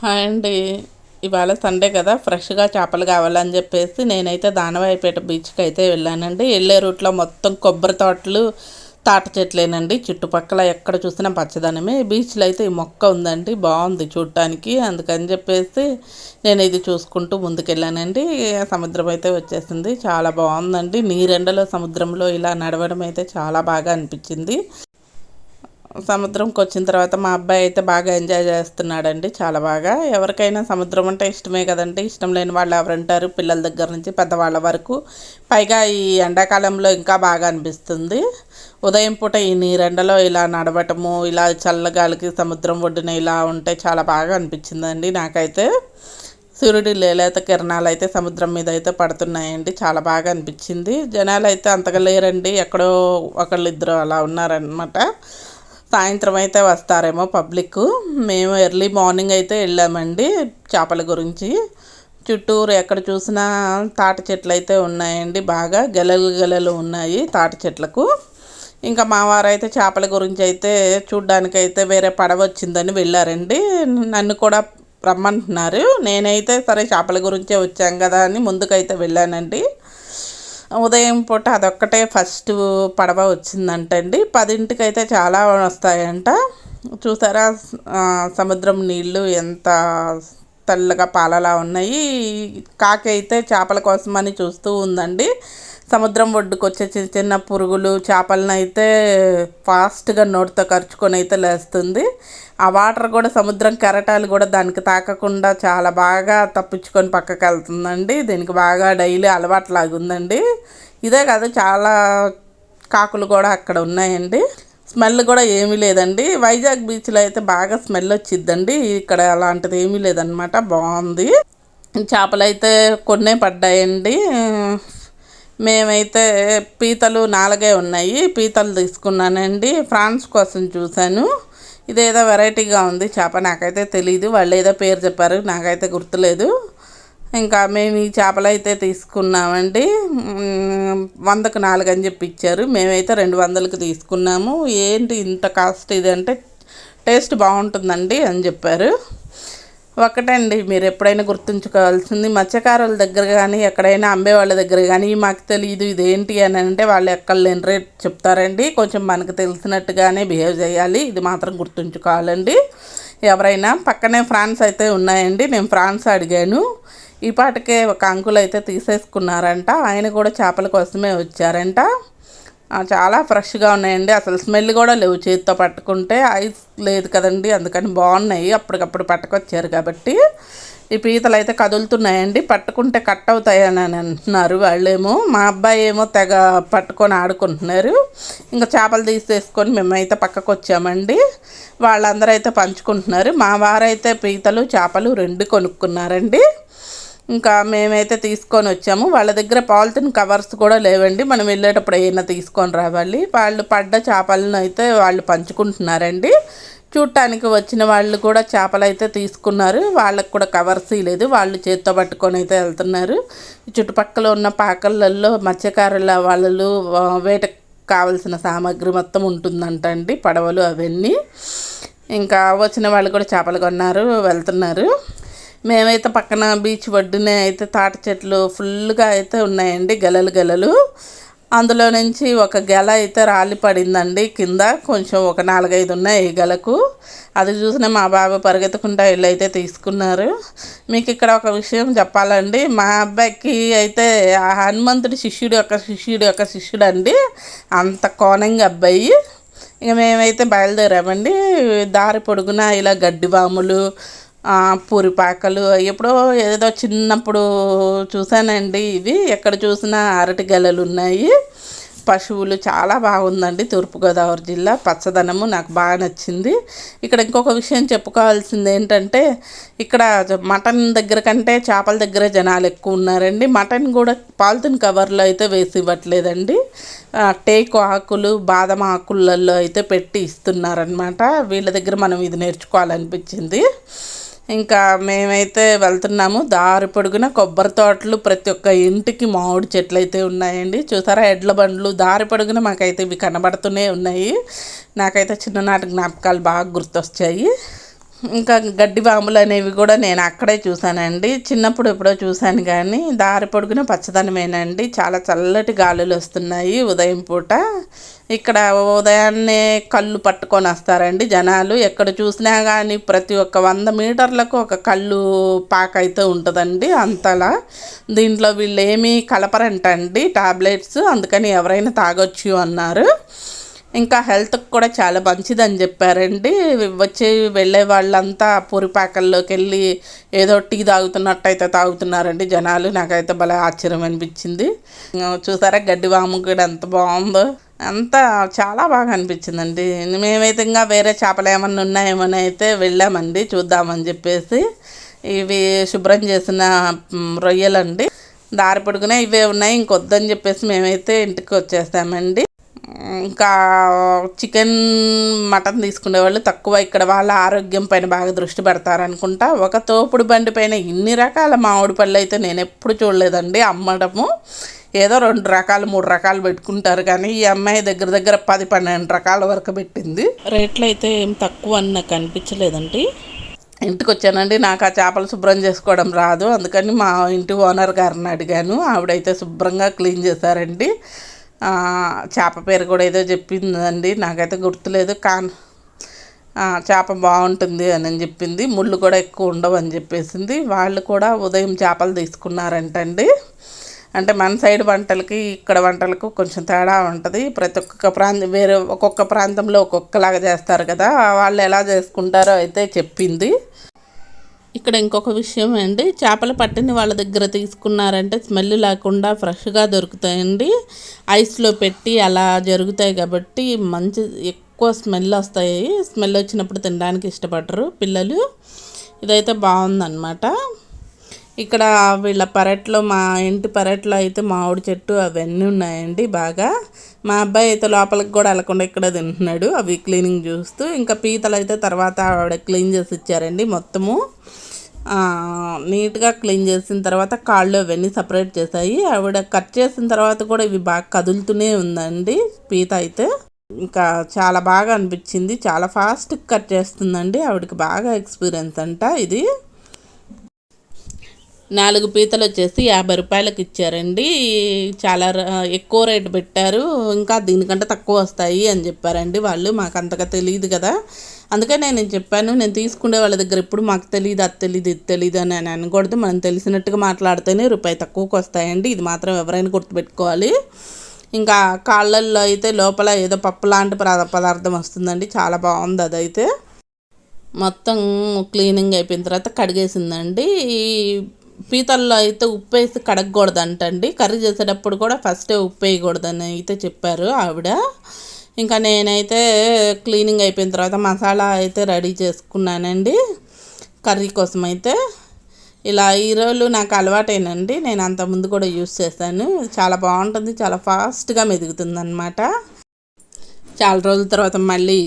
Hi అండి ఇవాళ Sunday కదా ఫ్రెష్గా చేపలు కావాలని చెప్పేసి నేనైతే దానవాయిపేట బీచ్కి అయితే వెళ్ళానండి. వెళ్ళే రూట్లో మొత్తం కొబ్బరి తోటలు తాట చెట్లేనండి. చుట్టుపక్కల ఎక్కడ చూసినా పచ్చదనమే. బీచ్లో అయితే ఈ మొక్క ఉందండి బాగుంది చూడటానికి అందుకని చెప్పేసి నేను ఇది చూసుకుంటూ ముందుకెళ్ళానండి. సముద్రం అయితే వచ్చేసింది. చాలా బాగుందండి. నీరెండలో సముద్రంలో ఇలా నడవడం అయితే చాలా బాగా అనిపించింది. సముద్రంకి వచ్చిన తర్వాత మా అబ్బాయి అయితే బాగా ఎంజాయ్ చేస్తున్నాడండి చాలా బాగా. ఎవరికైనా సముద్రం అంటే ఇష్టమే కదండి ఇష్టం లేని వాళ్ళు ఎవరంటారు పిల్లల దగ్గర నుంచి పెద్దవాళ్ళ వరకు. పైగా ఈ ఎండాకాలంలో ఇంకా బాగా అనిపిస్తుంది. ఉదయం పూట ఈ నీరెండలో ఇలా నడవటము ఇలా చల్లగాలికి సముద్రం ఒడ్డున ఇలా ఉంటే చాలా బాగా అనిపించిందండి నాకైతే. సూర్యుడి లేలేత కిరణాలు అయితే సముద్రం మీద అయితే పడుతున్నాయండి చాలా బాగా అనిపించింది. జనాలు అయితే అంతగా లేరండి ఎక్కడో ఒకళ్ళు ఇద్దరు అలా ఉన్నారనమాట సాయంత్రం అయితే వస్తారేమో పబ్లిక్ మేము ఎర్లీ మార్నింగ్ అయితే వెళ్ళామండి చేపల గురించి. చుట్టూరు ఎక్కడ చూసినా తాటి చెట్లు అయితే ఉన్నాయండి. బాగా గెలలు గెలలు ఉన్నాయి తాటి చెట్లకు. ఇంకా మా అయితే చేపల గురించి అయితే చూడ్డానికైతే వేరే పడవ వచ్చిందని వెళ్ళారండి. నన్ను కూడా రమ్మంటున్నారు. నేనైతే సరే చేపల గురించే వచ్చాం కదా అని ముందుకైతే వెళ్ళానండి. ఉదయం పూట అదొక్కటే ఫస్ట్ పడవ వచ్చిందంటండి. పదింటికి అయితే చాలా వస్తాయంట. చూసారా సముద్రం నీళ్ళు ఎంత తెల్లగా పాలలా ఉన్నాయి. కాకి అయితే చేపల కోసమని చూస్తూ ఉందండి. సముద్రం ఒడ్డుకు వచ్చే చిన్న చిన్న పురుగులు చేపలను అయితే ఫాస్ట్గా నోటితో ఖర్చుకొని అయితే లేస్తుంది. ఆ వాటర్ కూడా సముద్రం కెరటాలు కూడా దానికి తాకకుండా చాలా బాగా తప్పించుకొని పక్కకి వెళ్తుందండి. దీనికి బాగా డైలీ అలవాటు లాగుందండి ఇదే కాదు చాలా కాకులు కూడా అక్కడ ఉన్నాయండి. స్మెల్ కూడా ఏమీ లేదండి. వైజాగ్ బీచ్లో అయితే బాగా స్మెల్ వచ్చిద్దండి. ఇక్కడ అలాంటిది ఏమీ లేదనమాట బాగుంది. చేపలు అయితే కొన్నే పడ్డాయండి. మేమైతే పీతలు నాలుగే ఉన్నాయి. పీతలు తీసుకున్నానండి. ఫ్రాన్స్ కోసం చూశాను. ఇదేదో వెరైటీగా ఉంది. చేప నాకైతే తెలియదు వాళ్ళు ఏదో పేరు చెప్పారు. నాకైతే గుర్తులేదు. ఇంకా మేము ఈ చేపలు అయితే తీసుకున్నామండి. వందకు నాలుగు అని చెప్పి ఇచ్చారు. మేమైతే రెండు వందలకు తీసుకున్నాము. ఏంటి ఇంత కాస్ట్ ఇది అంటే టేస్ట్ బాగుంటుందండి అని చెప్పారు. ఒకటండి మీరు ఎప్పుడైనా గుర్తుంచుకోవాల్సింది. మత్స్యకారుల దగ్గర కానీ ఎక్కడైనా అమ్మే వాళ్ళ దగ్గర కానీ మాకు తెలియదు ఇదేంటి అని అంటే వాళ్ళు ఎక్కడ లేని రేట్ చెప్తారండి. కొంచెం మనకు తెలిసినట్టుగానే బిహేవ్ చేయాలి. ఇది మాత్రం గుర్తుంచుకోవాలండి. ఎవరైనా పక్కనే ఫ్రాన్స్ అయితే ఉన్నాయండి. నేను ఫ్రాన్స్ అడిగాను. ఈ పాటకే ఒక అంకుల్ అయితే తీసేసుకున్నారంట. ఆయన కూడా చేపల కోసమే వచ్చారంట. చాలా ఫ్రెష్గా ఉన్నాయండి. అసలు స్మెల్ కూడా లేవు. చేతితో పట్టుకుంటే ఐస్ లేదు కదండి. అందుకని బాగున్నాయి. అప్పటికప్పుడు పట్టుకొచ్చారు కాబట్టి. ఈ పీతలు అయితే కదులుతున్నాయండి. పట్టుకుంటే కట్ అవుతాయని అని అంటున్నారు వాళ్ళేమో. మా అబ్బాయి ఏమో తెగ పట్టుకొని ఆడుకుంటున్నారు. ఇంకా చేపలు తీసేసుకొని మేమైతే పక్కకు వచ్చామండి వాళ్ళందరూ అయితే పంచుకుంటున్నారు. మా వారైతే పీతలు చేపలు రెండు కొనుక్కున్నారండి. ఇంకా మేమైతే తీసుకొని వచ్చాము. వాళ్ళ దగ్గర పాలిథిన్ కవర్స్ కూడా లేవండి. మనం వెళ్ళేటప్పుడు ఏమైనా తీసుకొని రావాలి. వాళ్ళు పడ్డ చేపలను అయితే వాళ్ళు పంచుకుంటున్నారండి. చూడటానికి వచ్చిన వాళ్ళు కూడా చేపలు అయితే తీసుకున్నారు. వాళ్ళకు కూడా కవర్స్ లేదు. వాళ్ళు చేత్తో పట్టుకొని అయితే వెళ్తున్నారు. చుట్టుపక్కల ఉన్న పాకలలో మత్స్యకారుల వాళ్ళు వేటకు కావలసిన సామాగ్రి మొత్తం ఉంటుందంట అండి పడవలు అవన్నీ. ఇంకా వచ్చిన వాళ్ళు కూడా చేపలు కొన్నారు వెళ్తున్నారు. మేమైతే పక్కన బీచ్ ఒడ్డునే అయితే తాటి చెట్లు ఫుల్గా అయితే ఉన్నాయండి గలలు గలలు. అందులో నుంచి ఒక గెల అయితే రాలి పడిందండి కింద. కొంచెం ఒక నాలుగైదు ఉన్నాయి ఈ గెలకు. అది చూసిన మా బాబు పరిగెత్తుకుంటా ఇల్లు అయితే తీసుకున్నారు. మీకు ఇక్కడ ఒక విషయం చెప్పాలండి. మా అబ్బాయికి అయితే ఆ హనుమంతుడి శిష్యుడు యొక్క శిష్యుడు యొక్క శిష్యుడు అండి అంత కోనంగి అబ్బాయి. ఇక మేమైతే బయలుదేరామండి. దారి పొడుగున ఇలా గడ్డి బాములు పూరిపాకలు ఎప్పుడో ఏదో చిన్నప్పుడు చూశానండి ఇవి. ఎక్కడ చూసినా అరటి గెలలు ఉన్నాయి. పశువులు చాలా బాగుందండి తూర్పుగోదావరి జిల్లా. పచ్చదనము నాకు బాగా నచ్చింది. ఇక్కడ ఇంకొక విషయం చెప్పుకోవాల్సింది ఏంటంటే ఇక్కడ మటన్ దగ్గర కంటే చేపల దగ్గర జనాలు ఎక్కువ ఉన్నారండి. మటన్ కూడా పాలిథిన్ కవర్లో అయితే వేసి ఇవ్వట్లేదండి. టేకు ఆకులు బాదం ఆకులలో అయితే పెట్టి ఇస్తున్నారనమాట వీళ్ళ దగ్గర మనం ఇది నేర్చుకోవాలనిపించింది. ఇంకా మేమైతే వెళ్తున్నాము. దారి పొడుగున కొబ్బరి తోటలు ప్రతి ఒక్క ఇంటికి మామిడి చెట్లు అయితే ఉన్నాయండి. చూసారా ఎడ్ల బండ్లు దారి పొడుగున మాకైతే ఇవి కనబడుతూనే ఉన్నాయి. నాకైతే చిన్ననాటి జ్ఞాపకాలు బాగా గుర్తొచ్చాయి. ఇంకా గడ్డి బాంబులు అనేవి కూడా నేను అక్కడే చూశానండి. చిన్నప్పుడు ఎప్పుడో చూశాను కానీ దారి పొడుగున పచ్చదనమేనండి. చాలా చల్లటి గాలులు వస్తున్నాయి ఉదయం పూట. ఇక్కడ ఉదయాన్నే కళ్ళు పట్టుకొని వస్తారండి జనాలు. ఎక్కడ చూసినా కానీ ప్రతి ఒక్క వంద మీటర్లకు ఒక కళ్ళు పాక అయితే ఉంటుందండి అంతలా. దీంట్లో వీళ్ళు ఏమీ కలపరంటండి టాబ్లెట్స్. అందుకని ఎవరైనా తాగొచ్చు అన్నారు. ఇంకా హెల్త్కి కూడా చాలా మంచిదని చెప్పారండి. వచ్చి వెళ్ళే వాళ్ళంతా పూరిపాకల్లోకి వెళ్ళి ఏదో టీ తాగుతున్నట్టు అయితే తాగుతున్నారండి జనాలు. నాకైతే భలే ఆశ్చర్యం అనిపించింది. చూసారా గడ్డి వాము కూడా ఎంత బాగుందో. అంతా చాలా బాగా అనిపించిందండి. మేమైతే ఇంకా వేరే చేపలు ఏమన్నా ఉన్నాయేమని అయితే వెళ్ళామండి. చూద్దామని చెప్పేసి ఇవి శుభ్రం చేసిన రొయ్యలండి. దారి పొడుగునే ఇవే ఉన్నాయి. ఇంకొద్దని చెప్పేసి మేమైతే ఇంటికి వచ్చేసామండి. ఇంకా చికెన్ మటన్ తీసుకునే వాళ్ళు తక్కువ ఇక్కడ వాళ్ళ ఆరోగ్యం పైన బాగా దృష్టి పెడతారనుకుంటా. ఒక తోపుడు బండి పైన ఇన్ని రకాల మామిడి పళ్ళు అయితే నేను ఎప్పుడు చూడలేదండి. అమ్మడము ఏదో రెండు రకాలు మూడు రకాలు పెట్టుకుంటారు. కానీ ఈ అమ్మాయి దగ్గర దగ్గర పది పన్నెండు రకాల వరకు పెట్టింది. రేట్లు అయితే ఏం తక్కువ అని నాకు అనిపించలేదండి. ఇంటికి వచ్చానండి నాకు ఆ చేపలు శుభ్రం చేసుకోవడం రాదు. అందుకని మా ఇంటి ఓనర్ గారిని అడిగాను. ఆవిడైతే శుభ్రంగా క్లీన్ చేశారండి. చేప పేరు కూడా ఏదో చెప్పిందండి. నాకైతే గుర్తులేదు. కాన్ చేప బాగుంటుంది అని చెప్పింది. ముళ్ళు కూడా ఎక్కువ ఉండవు అని చెప్పేసింది. వాళ్ళు కూడా ఉదయం చేపలు తీసుకున్నారంటండి. అంటే మన సైడ్ వంటలకి ఇక్కడ వంటలకు కొంచెం తేడా ఉంటుంది. ప్రతి ఒక్క ప్రాంతం వేరే ఒక్కొక్క ప్రాంతంలో ఒక్కొక్కలాగా చేస్తారు కదా. వాళ్ళు ఎలా చేసుకుంటారో అయితే చెప్పింది. ఇక్కడ ఇంకొక విషయం అండి చేపలు పట్టిని వాళ్ళ దగ్గర తీసుకున్నారంటే స్మెల్ లేకుండా ఫ్రెష్గా దొరుకుతాయండి. ఐస్లో పెట్టి అలా జరుగుతాయి కాబట్టి మంచి ఎక్కువ స్మెల్ వస్తాయి. స్మెల్ వచ్చినప్పుడు తినడానికి ఇష్టపడరు పిల్లలు. ఇదైతే బాగుందన్నమాట. ఇక్కడ వీళ్ళ పెరట్లో మా ఇంటి పెరట్లో అయితే మామిడి చెట్టు అవన్నీ ఉన్నాయండి బాగా. మా అబ్బాయి అయితే లోపలికి కూడా వెళ్ళకుండా ఇక్కడ తింటున్నాడు. అవి క్లీనింగ్ చూస్తూ ఇంకా పీతలు అయితే తర్వాత ఆవిడ క్లీన్ చేసి ఇచ్చారండి మొత్తము. నీట్గా క్లీన్ చేసిన తర్వాత కాళ్ళు అవన్నీ సపరేట్ చేశాయి. ఆవిడ కట్ చేసిన తర్వాత కూడా ఇవి బాగా కదులుతూనే ఉందండి. పీత అయితే ఇంకా చాలా బాగా అనిపించింది. చాలా ఫాస్ట్ కట్ చేస్తుందండి. ఆవిడకి బాగా ఎక్స్పీరియన్స్ అంట ఇది. నాలుగు పీతలు వచ్చేసి యాభై రూపాయలకి ఇచ్చారండి. చాలా ఎక్కువ రేటు పెట్టారు. ఇంకా దీనికంటే తక్కువ వస్తాయి అని చెప్పారండి వాళ్ళు. మాకు అంతగా తెలియదు కదా. అందుకే నేను చెప్పాను నేను తీసుకునే వాళ్ళ దగ్గర ఎప్పుడు మాకు తెలియదు అది తెలియదు ఇది తెలియదు అని అని అనకూడదు. మనం తెలిసినట్టుగా మాట్లాడితేనే రూపాయి తక్కువకు వస్తాయండి. ఇది మాత్రం ఎవరైనా గుర్తుపెట్టుకోవాలి. ఇంకా కాళ్ళల్లో అయితే లోపల ఏదో పప్పు లాంటి పదార్థం వస్తుందండి. చాలా బాగుంది అదైతే. మొత్తం క్లీనింగ్ అయిపోయిన తర్వాత కడిగేసిందండి. పీతల్లో అయితే ఉప్పు వేసి కడగకూడదంటండి. కర్రీ చేసేటప్పుడు కూడా ఫస్టే ఉప్పు వేయకూడదని అయితే చెప్పారు ఆవిడ. ఇంకా నేనైతే క్లీనింగ్ అయిపోయిన తర్వాత మసాలా అయితే రెడీ చేసుకున్నానండి కర్రీ కోసం అయితే. ఇలా ఈరోజు నాకు అలవాటేనండి నేను అంతకుముందు కూడా యూస్ చేశాను. చాలా బాగుంటుంది చాలా ఫాస్ట్గా మెదుగుతుంది అనమాట చాలా రోజుల తర్వాత మళ్ళీ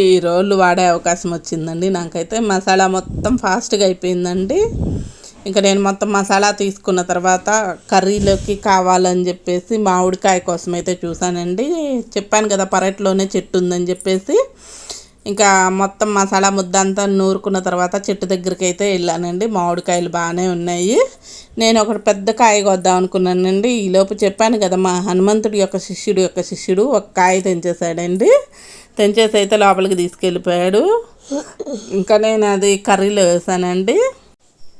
ఈ రోజు వాడే అవకాశం వచ్చిందండి. నాకైతే మసాలా మొత్తం ఫాస్ట్గా అయిపోయిందండి. ఇంకా నేను మొత్తం మసాలా తీసుకున్న తర్వాత కర్రీలోకి కావాలని చెప్పేసి మామిడికాయ కోసం అయితే చూసానండి చెప్పాను కదా పరట్లోనే చెట్టు ఉందని చెప్పేసి. ఇంకా మొత్తం మసాలా ముద్ద అంతా నూరుకున్న తర్వాత చెట్టు దగ్గరికి అయితే వెళ్ళానండి. మామిడికాయలు బాగానే ఉన్నాయి. నేను ఒకటి పెద్ద కాయ కొద్దాం అనుకున్నానండి. ఈలోపు చెప్పాను కదా మా హనుమంతుడి యొక్క శిష్యుడు యొక్క శిష్యుడు ఒక కాయ తెంచేశాడండి. తెంచేసి అయితే లోపలికి తీసుకెళ్ళిపోయాడు. ఇంకా నేను అది కర్రీలో వేసానండి.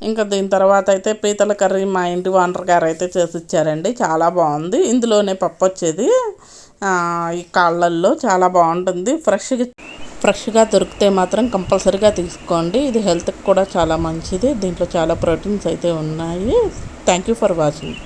ఇంకా దీని తర్వాత అయితే పీతల కర్రీ మా ఇంటి ఓనర్ గారు అయితే చేసి ఇచ్చారండి. చాలా బాగుంది. ఇందులోనే పప్పు వచ్చేది. ఈ కాళ్ళల్లో చాలా బాగుంటుంది. ఫ్రెష్గా ఫ్రెష్గా దొరికితే మాత్రం కంపల్సరీగా తీసుకోండి. ఇది హెల్త్కి కూడా చాలా మంచిది. దీంట్లో చాలా ప్రోటీన్స్ అయితే ఉన్నాయి. Thank you for watching